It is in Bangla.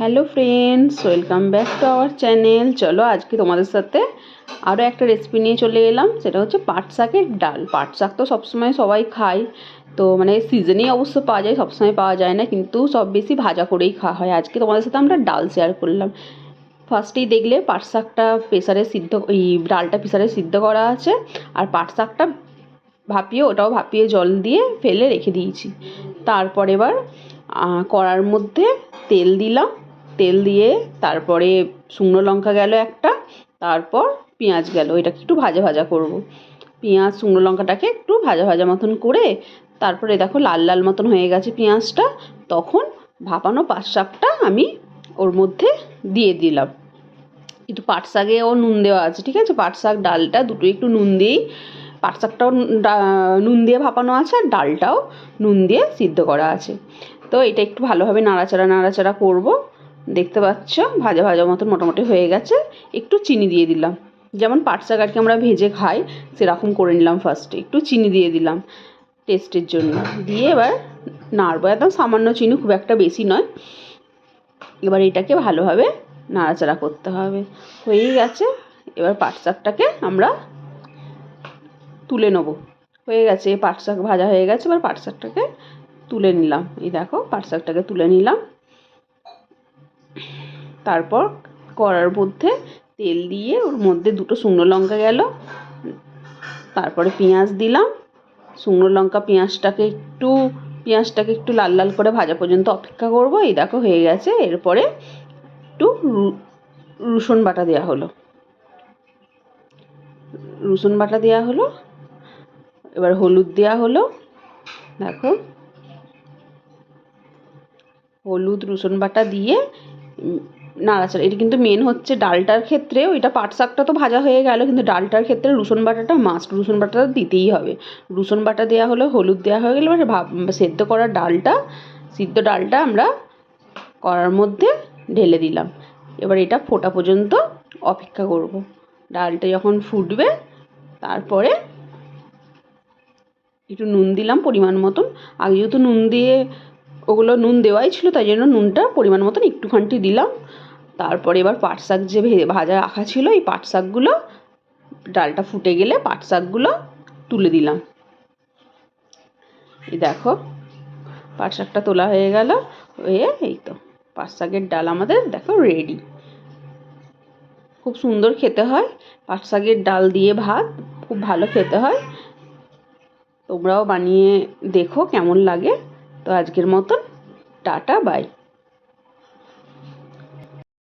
Hello friends, welcome back to our channel. চলো আজকে তোমাদের সাথে আরও একটা রেসিপি নিয়ে চলে এলাম। সেটা হচ্ছে পাট শাকের ডাল। পাট শাক তো সবসময় সবাই খায়। তো মানে সিজনেই অবশ্য পাওয়া যায়, সবসময় পাওয়া যায় না। কিন্তু সব বেশি ভাজা করেই খাওয়া হয়। আজকে তোমাদের সাথে আমরা ডাল শেয়ার করলাম। ফার্স্টেই দেখলে পাট শাকটা প্রেসারে সিদ্ধ, এই ডালটা প্রেসারে সিদ্ধ করা আছে। আর পাট শাকটা ভাপিয়ে, ওটাও ভাপিয়ে জল দিয়ে ফেলে রেখে দিয়েছি। তারপর এবার কড়ার মধ্যে তেল দিলাম। তেল দিয়ে তারপরে শুকনো লঙ্কা গেল একটা, তারপর পেঁয়াজ গেল। এটাকে একটু ভাজা ভাজা করব। পেঁয়াজ, শুকনো লঙ্কাটাকে একটু ভাজা ভাজা মতন করে, তারপরে দেখো লাল লাল মতন হয়ে গেছে পেঁয়াজটা, তখন ভাপানো পাট শাকটা আমি ওর মধ্যে দিয়ে দিলাম। একটু পাট শাকেও নুন দেওয়া আছে, ঠিক আছে? পাট শাক ডালটা দুটো একটু নুন দিয়েই পাট শাকটাও নুন দিয়ে ভাপানো আছে আর ডালটাও নুন দিয়ে সিদ্ধ করা আছে। তো এটা একটু ভালোভাবে নাড়াচাড়া নাড়াচাড়া করব। দেখতে পাচ্ছ? ভাজা ভাজা মতন মোটামুটি হয়ে গেছে। একটু চিনি দিয়ে দিলাম। যেমন পাট শাক আমরা ভেজে খাই, সেরকম করে নিলাম ফার্স্টে একটু চিনি দিয়ে দিলাম টেস্টের জন্য। দিয়ে এবার নাড়বো। একদম সামান্য চিনি খুব একটা বেশি নয়। এবার এটাকে ভালোভাবে নাড়াচাড়া করতে হবে। হয়েই গেছে। এবার পাট শাকটাকে আমরা তুলে নেব। হয়ে গেছে। পাট শাক ভাজা হয়ে গেছে। এবার পাট শাকটাকে তুলে নিলাম। এই দেখো, পাট শাকটাকে তুলে নিলাম। তারপর কড়ার মধ্যে তেল দিয়ে ওর মধ্যে দুটো শুকনো লঙ্কা গেল। তারপরে পেঁয়াজ দিলাম। শুকনো লঙ্কা পেঁয়াজটাকে একটু পেঁয়াজটাকে একটু লাল লাল করে ভাজা পর্যন্ত অপেক্ষা করব। এই দেখো হয়ে গেছে। এরপরে একটু রসুন বাটা দেওয়া হলো। রসুন বাটা দেওয়া হলো। এবার হলুদ দেওয়া হলো। দেখো। হলুদ, রসুন বাটা দিয়ে নাড়াচাড়া এটা কিন্তু মেন হচ্ছে ডালটার ক্ষেত্রে ওইটা পাট শাকটা তো ভাজা হয়ে গেল, কিন্তু ডালটার ক্ষেত্রে রসুন বাটাটা মাস্ট রসুন বাটাটা দিতেই হবে। রসুন বাটা দেওয়া হলো, হলুদ দেওয়া হয়ে গেলে এবার ভাব, সেদ্ধ করা ডালটা, সিদ্ধ ডালটা আমরা করার মধ্যে ঢেলে দিলাম। এবার এটা ফোটা পর্যন্ত অপেক্ষা করব। ডালটা যখন ফুটবে, তারপরে একটু নুন দিলাম পরিমাণ মতন। আগে যেহেতু নুন দিয়ে ওগুলো নুন দেওয়াই ছিল, তাই জন্য নুনটা পরিমাণ মতন একটুখানি দিলাম। তারপরে এবার পাট শাক যে ভাজা রাখা ছিল, এই পাট শাকগুলো ডালটা ফুটে গেলে পাট শাকগুলো তুলে দিলাম। এই দেখো পাট শাকটা তোলা হয়ে গেল, হয়ে এই তো পাট শাকের ডাল আমাদের দেখো রেডি খুব সুন্দর খেতে হয় পাট শাকের ডাল দিয়ে ভাত, খুব ভালো খেতে হয়। তোমরাও বানিয়ে দেখো কেমন লাগে। তো আজকের মতন, টাটা বাই